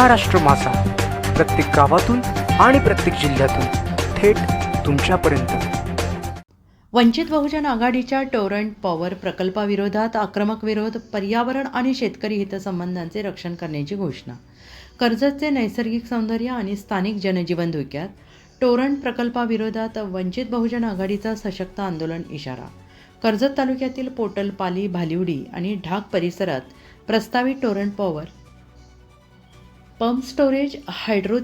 महाराष्ट्र मासा प्रत्येक गावातून आणि प्रत्येक जिल्ह्यातून थेट तुमच्यापर्यंत. वंचित बहुजन आघाडीच्या टोरंट पॉवर प्रकल्पाविरोधात आक्रमक विरोध पर्यावरण आणि शेतकरी हितसंबंधांचे रक्षण करण्याची घोषणा. कर्जतचे नैसर्गिक सौंदर्य आणि स्थानिक जनजीवन धोक्यात. टोरंट प्रकल्पाविरोधात वंचित बहुजन आघाडीचा सशक्त आंदोलन इशारा. कर्जत तालुक्यातील पोटलपाली भालिवडी आणि ढाक परिसरात प्रस्तावित Torrent power pump storage hydro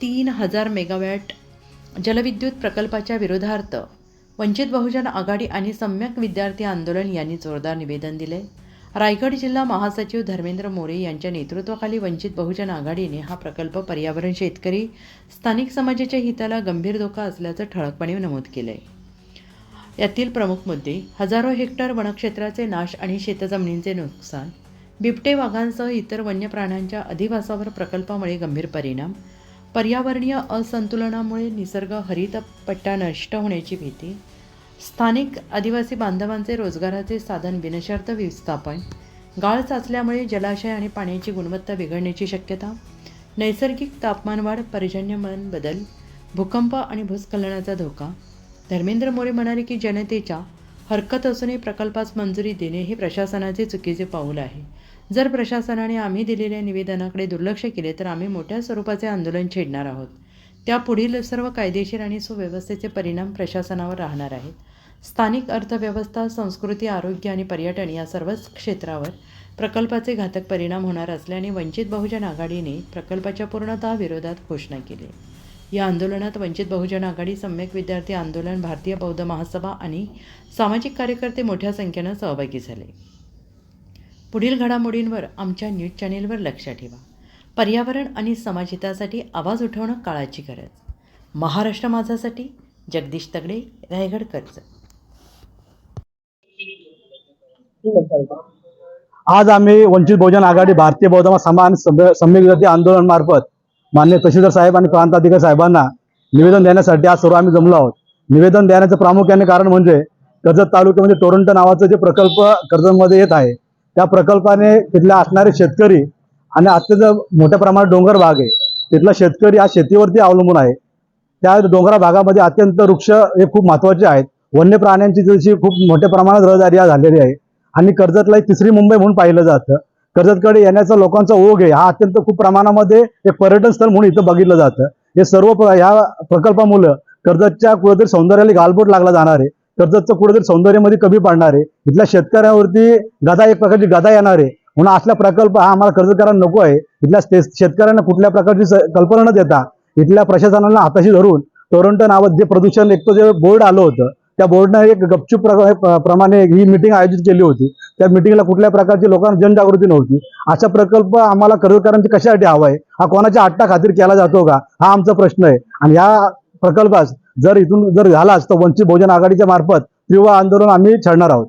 तीन हजार मेगावॅट जलविद्युत प्रकल्पाच्या विरोधार्थ वंचित बहुजन आघाडी आणि सम्यक विद्यार्थी आंदोलन यांनी जोरदार निवेदन दिले. रायगड जिल्हा महासचिव धर्मेंद्र मोरे यांच्या नेतृत्वाखाली वंचित बहुजन आघाडीने हा प्रकल्प पर्यावरण शेतकरी स्थानिक समाजाच्या हिताला गंभीर धोका असल्याचं ठळकपणे नमूद केलंय. यातील प्रमुख मुद्दे हजारो हेक्टर वनक्षेत्राचे नाश आणि शेतजमिनींचे नुकसान बिबटे वाघांसह इतर वन्य प्राण्यांच्या अधिवासावर प्रकल्पामुळे गंभीर परिणाम. पर्यावरणीय असंतुलनामुळे निसर्ग हरित पट्टा नष्ट होण्याची भीती. स्थानिक आदिवासी बांधवांचे रोजगाराचे साधन बिनशर्त विस्थापन. गाळ साचल्यामुळे जलाशय आणि पाण्याची गुणवत्ता बिघडण्याची शक्यता. नैसर्गिक तापमानवाढ पर्जन्यमान बदल भूकंप आणि भूस्खलनाचा धोका. धर्मेंद्र मोरे म्हणाले की जनतेच्या हरकत असूनही प्रकल्पास मंजुरी देणे हे प्रशासनाचे चुकीचे पाऊल आहे. जर प्रशासनाने आम्ही दिलेल्या निवेदनाकडे दुर्लक्ष केले तर आम्ही मोठ्या स्वरूपाचे आंदोलन छेडणार आहोत. त्या पुढील सर्व कायदेशीर आणि सुव्यवस्थेचे परिणाम प्रशासनावर राहणार आहेत. स्थानिक अर्थव्यवस्था संस्कृती आरोग्य आणि पर्यटन या सर्वच क्षेत्रावर प्रकल्पाचे घातक परिणाम होणार असल्याने वंचित बहुजन आघाडीने प्रकल्पाच्या पूर्णतः विरोधात घोषणा केली. या आंदोलनात वंचित बहुजन आघाडी सम्यक विद्यार्थी आंदोलन भारतीय बौद्ध महासभा आणि सामाजिक कार्यकर्ते मोठ्या संख्येनं सहभागी झाले. पुढील घडामोडींवर आमच्या न्यूज चॅनेलवर लक्ष ठेवा. पर्यावरण आणि समाजहितासाठी आवाज उठवणं काळाची गरज. महाराष्ट्र माझासाठी जगदीश तगडे रायगड कर्ज. आज आम्ही वंचित बहुजन आघाडी भारतीय बौद्ध समान सम्य- सम्यक आंदोलन मार्फत मान्य तहसीलदार साहेब आणि प्रांताधिकारी साहेबांना निवेदन देण्यासाठी आज सर्व आम्ही जमलो आहोत. निवेदन देण्याचं प्रामुख्याने कारण म्हणजे कर्जत तालुक्यामध्ये टोरंट नावाचं जे प्रकल्प कर्जतमध्ये येत आहे त्या प्रकल्पाने तिथल्या असणारे शेतकरी आणि अत्यंत मोठ्या प्रमाणात डोंगर भाग आहे तिथला शेतकरी हा शेतीवरती अवलंबून आहे. त्या डोंगरा भागामध्ये अत्यंत वृक्ष हे खूप महत्त्वाचे आहेत. वन्य प्राण्यांची जशी खूप मोठ्या प्रमाणात रहदारी झालेली आहे. आणि कर्जतला एक तिसरी मुंबई म्हणून पाहिलं जातं. कर्जतकडे येण्याचा लोकांचा ओघ आहे. हा अत्यंत खूप प्रमाणामध्ये एक पर्यटन स्थळ म्हणून इथं बघितलं जातं. हे सर्व प्र- ह्या प्रकल्पामुळं कर्जतच्या कुठेतरी सौंदर्याला गालबोट लागला जाणार आहे. कर्जतचं कुठेतरी सौंदर्यामध्ये कमी पडणार आहे. इथल्या शेतकऱ्यावरती गदा एक प्रकारची गदा येणार आहे. म्हणून असला प्रकल्प हा आम्हाला कर्जतकरांना नको आहे. इथल्या शेतकऱ्यांना कुठल्या प्रकारची स- कल्पना न देता इथल्या प्रशासनाला हाताशी धरून टोरंटो नावात जे प्रदूषण एक जे बोर्ड आलं होतं त्या बोर्डनं एक गपचूप प्रमाणे ही मिटिंग आयोजित केली होती. त्या मिटिंगला कुठल्या प्रकारची लोकांना जनजागृती नव्हती. असा प्रकल्प आम्हाला कर्जतकरांची कशासाठी हवा आहे? हा कोणाच्या आट्टा खातीर केला जातो का? हा आमचा प्रश्न आहे. आणि या प्रकल्पास जर इथून जर झालाच तर वंचित बहुजन आघाडीच्या मार्फत तीव्र आंदोलन आम्ही छेडणार आहोत.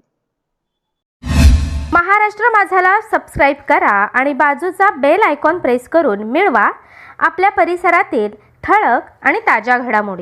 महाराष्ट्र माझाला सबस्क्राईब करा आणि बाजूचा बेल आयकॉन प्रेस करून मिळवा. आपल्या परिसरातील ठळक आणि ताज्या घडामोडी.